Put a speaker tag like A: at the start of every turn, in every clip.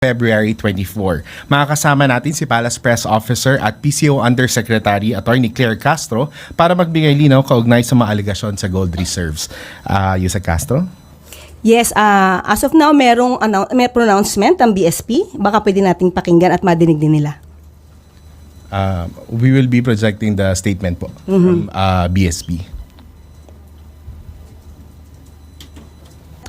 A: February 24. Makakasama natin si Palace Press Officer at PCO Undersecretary Attorney Claire Castro para magbigay linaw kaugnay sa mga alegasyon sa gold reserves. Uh, Yusa Castro?
B: Yes, ah, as of now, merong may pronouncement ang BSP. Baka pwede nating pakinggan at madinig din nila.
A: Uh, we will be projecting the statement po from uh, BSP.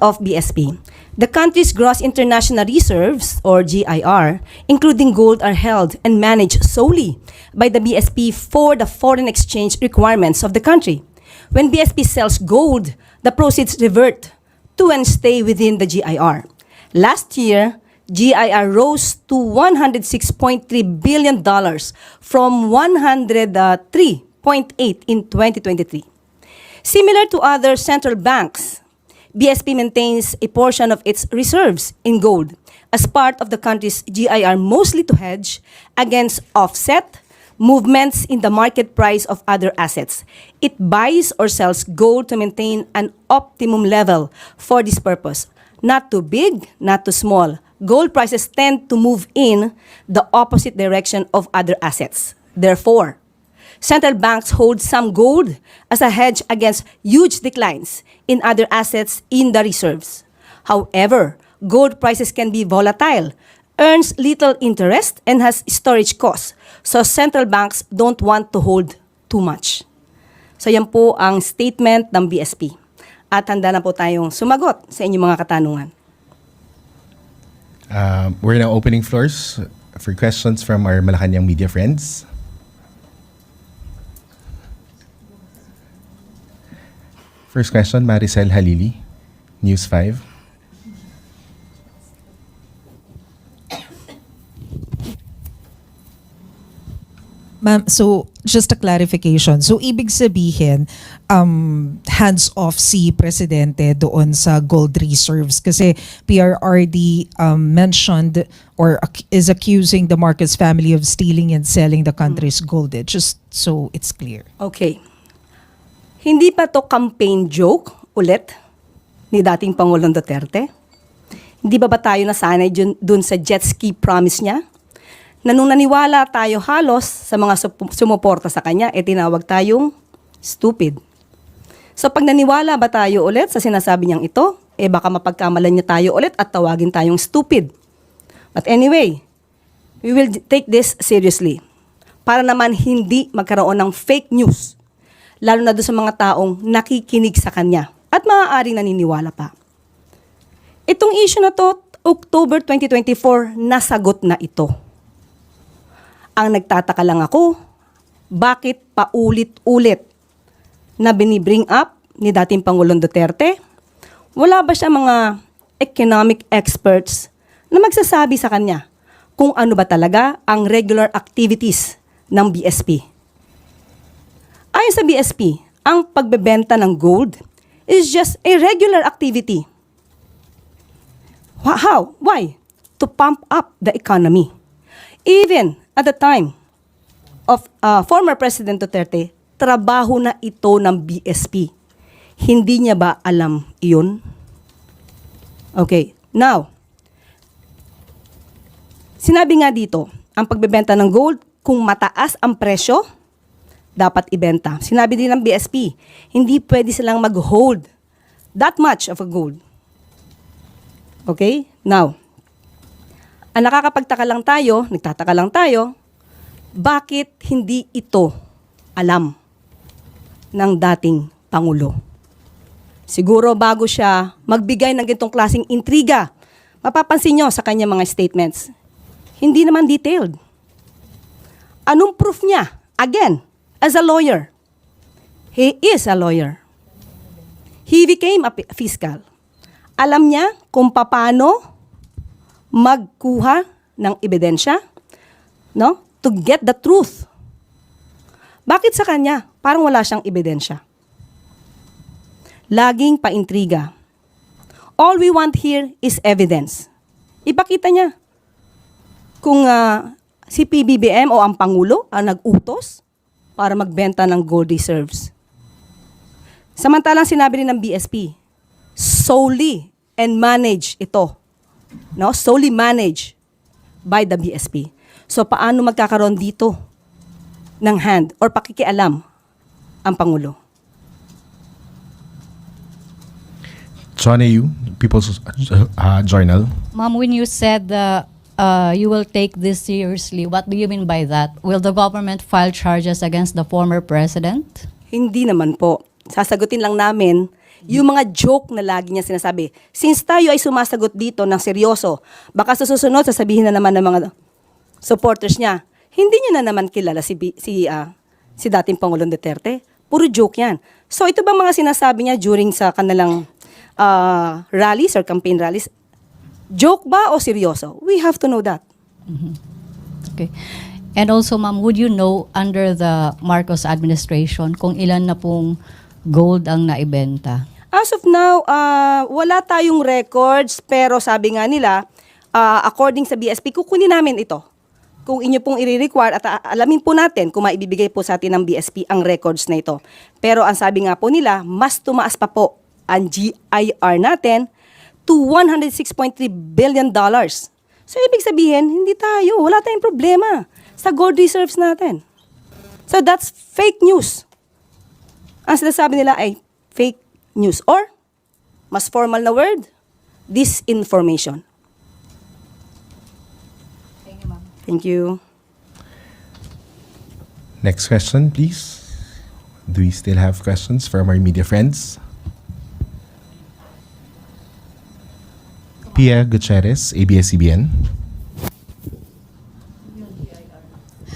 B: of BSP. The country's gross international reserves, or GIR, including gold, are held and managed solely by the BSP for the foreign exchange requirements of the country. When BSP sells gold, the proceeds revert to and stay within the GIR. Last year, GIR rose to $106.3 billion from $103.8 in 2023. Similar to other central banks, BSP maintains a portion of its reserves in gold as part of the country's GIR, mostly to hedge against offset movements in the market price of other assets. It buys or sells gold to maintain an optimum level for this purpose. Not too big, not too small. Gold prices tend to move in the opposite direction of other assets. Therefore, Central banks hold some gold as a hedge against huge declines in other assets in the reserves. However, gold prices can be volatile, earns little interest, and has storage costs. So central banks don't want to hold too much. So yan po ang statement ng BSP. At handa na po tayong sumagot sa inyong mga katanungan.
A: Uh, we're now opening floors for questions from our Malacanang media friends. First question, Maricel Halili, News 5.
C: Ma'am, so just a clarification. So ibig sabihin, um, hands off si Presidente doon sa gold reserves kasi PRRD um, mentioned or ac- is accusing the Marcos family of stealing and selling the country's gold. Just so it's clear.
B: Okay. Hindi pa to campaign joke ulit ni dating Pangulong Duterte? Hindi ba ba tayo nasanay dun, sa jet ski promise niya? Na nung naniwala tayo halos sa mga sumuporta sa kanya, eh tinawag tayong stupid. So pag naniwala ba tayo ulit sa sinasabi niyang ito, eh baka mapagkamalan niya tayo ulit at tawagin tayong stupid. But anyway, we will take this seriously. Para naman hindi magkaroon ng fake news lalo na doon sa mga taong nakikinig sa kanya at maaaring naniniwala pa. Itong issue na to, October 2024, nasagot na ito. Ang nagtataka lang ako, bakit paulit-ulit na binibring up ni dating Pangulong Duterte? Wala ba siya mga economic experts na magsasabi sa kanya kung ano ba talaga ang regular activities ng BSP? Ayon sa BSP, ang pagbebenta ng gold is just a regular activity. How? Why? To pump up the economy. Even at the time of uh, former President Duterte, trabaho na ito ng BSP. Hindi niya ba alam iyon? Okay, now, sinabi nga dito, ang pagbebenta ng gold, kung mataas ang presyo, dapat ibenta. Sinabi din ng BSP, hindi pwede silang mag-hold that much of a gold. Okay? Now, ang nakakapagtaka lang tayo, nagtataka lang tayo, bakit hindi ito alam ng dating Pangulo? Siguro bago siya magbigay ng gitong klaseng intriga, mapapansin nyo sa kanya mga statements, hindi naman detailed. Anong proof niya? Again, as a lawyer. He is a lawyer. He became a fiscal. Alam niya kung paano magkuha ng ebidensya, no? To get the truth. Bakit sa kanya? Parang wala siyang ebidensya. Laging paintriga. All we want here is evidence. Ipakita niya kung ah, si PBBM o ang Pangulo ang nag-utos para magbenta ng gold reserves. Samantalang sinabi rin ng BSP, solely and manage ito. No? Solely manage by the BSP. So paano magkakaroon dito ng hand or pakikialam ang Pangulo?
A: Chone Yu, People's uh, Journal.
D: Ma'am, when you said uh, uh, you will take this seriously, what do you mean by that? Will the government file charges against the former president?
B: Hindi naman po. Sasagutin lang namin yung mga joke na lagi niya sinasabi. Since tayo ay sumasagot dito ng seryoso, baka sa susunod sasabihin na naman ng mga supporters niya, hindi niya na naman kilala si, si, ah, si dating Pangulong Duterte. Puro joke yan. So ito ba mga sinasabi niya during sa kanilang ah, rallies or campaign rallies? Joke ba o seryoso? We have to know that.
D: Okay. And also, ma'am, would you know under the Marcos administration kung ilan na pong gold ang naibenta?
B: As of now, ah, wala tayong records pero sabi nga nila, ah, according sa BSP, kukunin namin ito. Kung inyo pong i-require at alamin po natin kung maibibigay po sa atin ng BSP ang records na ito. Pero ang sabi nga po nila, mas tumaas pa po ang GIR natin to 106.3 billion dollars. So ibig sabihin, hindi tayo, wala tayong problema sa gold reserves natin. So that's fake news ang sinasabi nila ay fake news or mas formal na word, disinformation. Thank you.
A: Next question, please. Do we still have questions from our media friends? Pia Gutierrez, ABS-CBN.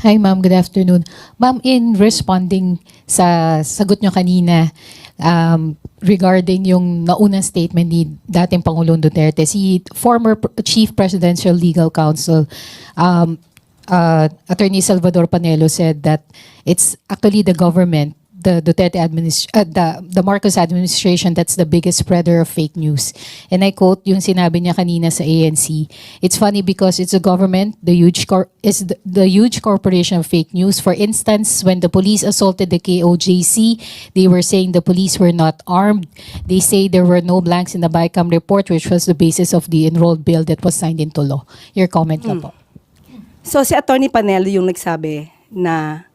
E: Hi ma'am, good afternoon. Ma'am, in responding sa sagot nyo kanina um, regarding yung naunang statement ni dating Pangulong Duterte, si former Chief Presidential Legal Counsel, um, uh, Attorney Salvador Panelo said that it's actually the government, the Duterte administration, the, the Marcos administration that's the biggest spreader of fake news. And I quote yung sinabi niya kanina sa ANC, it's funny because it's the government, the huge cor- is the, the huge corporation of fake news. For instance, when the police assaulted the KOJC, they were saying the police were not armed. They say there were no blanks in the BICAM report, which was the basis of the enrolled bill that was signed into law. Your comment ka po.
B: So si Attorney Panelo yung nagsabi na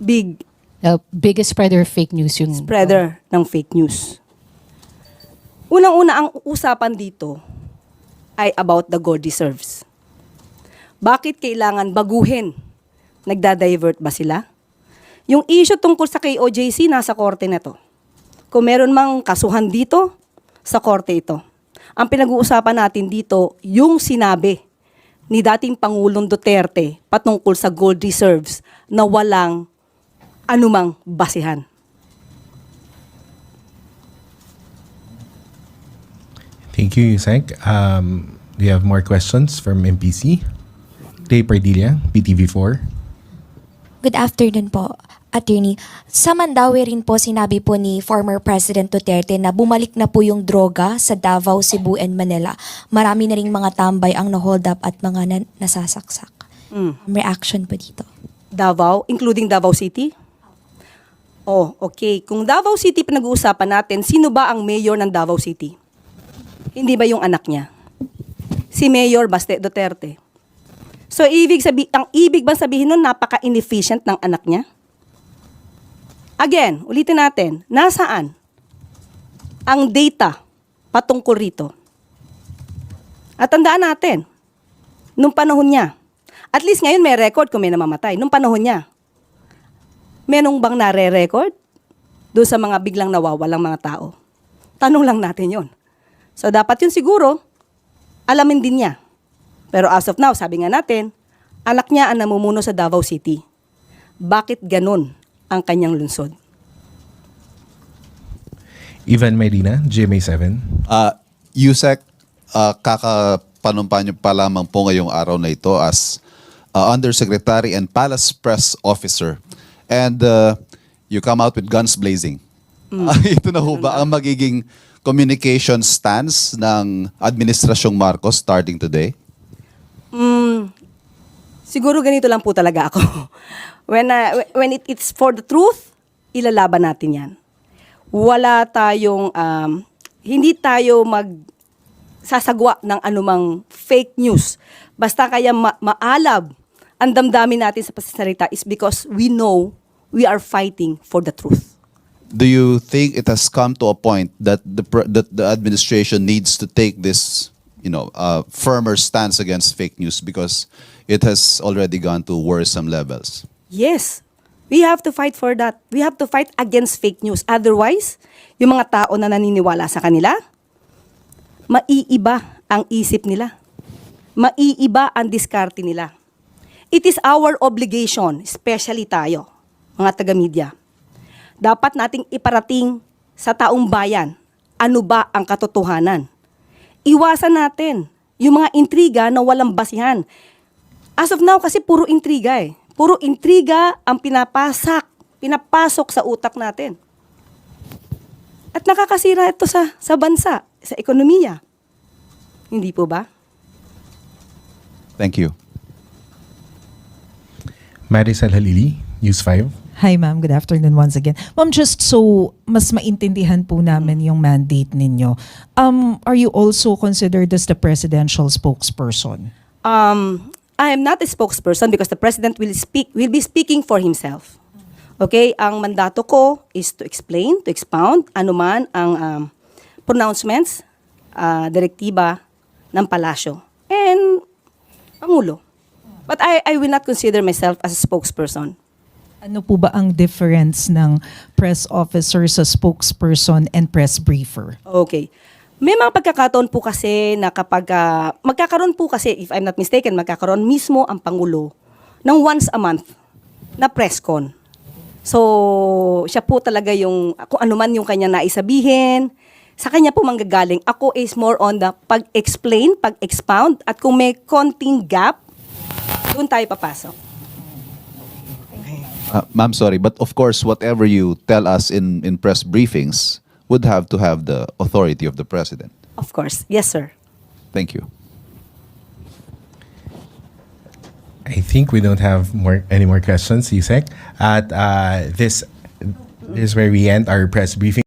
B: big
E: The biggest spreader of fake news yung...
B: spreader ng fake news. Unang-una ang usapan dito ay about the gold reserves. Bakit kailangan baguhin? Nagda-divert ba sila? Yung issue tungkol sa KOJC, nasa korte na to. Kung meron mang kasuhan dito, sa korte ito. Ang pinag-uusapan natin dito, yung sinabi ni dating Pangulong Duterte patungkol sa gold reserves na walang anumang basihan.
A: Thank you, Yusek. Um, do you have more questions from MPC? Clay Pardilla, PTV4.
F: Good afternoon po, Attorney. Sa Mandawi rin po sinabi po ni former President Duterte na bumalik na po yung droga sa Davao, Cebu, and Manila. Marami na ring mga tambay ang na-hold up at mga na- nasasaksak.
B: Mm.
F: Reaction po dito.
B: Davao, including Davao City? Oh, okay. Kung Davao City pinag-uusapan natin, sino ba ang mayor ng Davao City? Hindi ba yung anak niya? Si Mayor Baste Duterte. So, ibig sabi, ang ibig bang sabihin nun, napaka-inefficient ng anak niya? Again, ulitin natin, nasaan ang data patungkol rito? At tandaan natin, nung panahon niya, at least ngayon may record kung may namamatay. Nung panahon niya, menong bang nare-record doon sa mga biglang nawawalang mga tao? Tanong lang natin yon. So dapat yun siguro, alamin din niya. Pero as of now, sabi nga natin, anak niya ang namumuno sa Davao City. Bakit ganun ang kanyang lungsod?
A: Ivan Medina, GMA7.
G: Uh, Yusek, uh, kakapanumpa niyo pa lamang po ngayong araw na ito as uh, Undersecretary and Palace Press Officer. And uh, you come out with guns blazing. Ah, ito na ho ba ang magiging communication stance ng Administrasyong Marcos starting today?
B: Mm, siguro ganito lang po talaga ako. when uh, when it, it's for the truth, ilalaban natin 'yan. Wala tayong um, hindi tayo mag sasagwa ng anumang fake news. Basta kaya ma- maalab ang damdamin natin sa pasasalita is because we know we are fighting for the truth.
G: Do you think it has come to a point that the that the administration needs to take this, you know, uh, firmer stance against fake news because it has already gone to worrisome levels?
B: Yes, we have to fight for that. We have to fight against fake news. Otherwise, yung mga tao na naniniwala sa kanila, maiiba ang isip nila. Maiiba ang diskarte nila. It is our obligation, especially tayo, mga taga-media. Dapat nating iparating sa taong bayan ano ba ang katotohanan. Iwasan natin yung mga intriga na walang basihan. As of now, kasi puro intriga eh. Puro intriga ang pinapasak, pinapasok sa utak natin. At nakakasira ito sa, sa bansa, sa ekonomiya. Hindi po ba?
G: Thank you.
A: Marisol Halili, News 5.
C: Hi ma'am, good afternoon once again. Ma'am, just so mas maintindihan po namin yung mandate ninyo, um, are you also considered as the presidential spokesperson?
B: Um, I am not a spokesperson because the president will speak will be speaking for himself. Okay, ang mandato ko is to explain, to expound anuman ang um, pronouncements, uh, direktiba ng palasyo and pangulo. But I I will not consider myself as a spokesperson.
C: Ano po ba ang difference ng press officer sa spokesperson and press briefer?
B: Okay. May mga pagkakataon po kasi na kapag ah, magkakaroon po kasi, if I'm not mistaken, magkakaroon mismo ang Pangulo ng once a month na press con. So, siya po talaga yung, kung ano man yung kanya naisabihin, sa kanya po manggagaling. Ako is more on the pag-explain, pag-expound, at kung may konting gap, doon tayo papasok.
G: Uh, ma'am, sorry, but of course, whatever you tell us in, in press briefings would have to have the authority of the president.
B: Of course. Yes, sir.
G: Thank you.
A: I think we don't have more any more questions, Yusek. At uh, this, this is where we end our press briefing.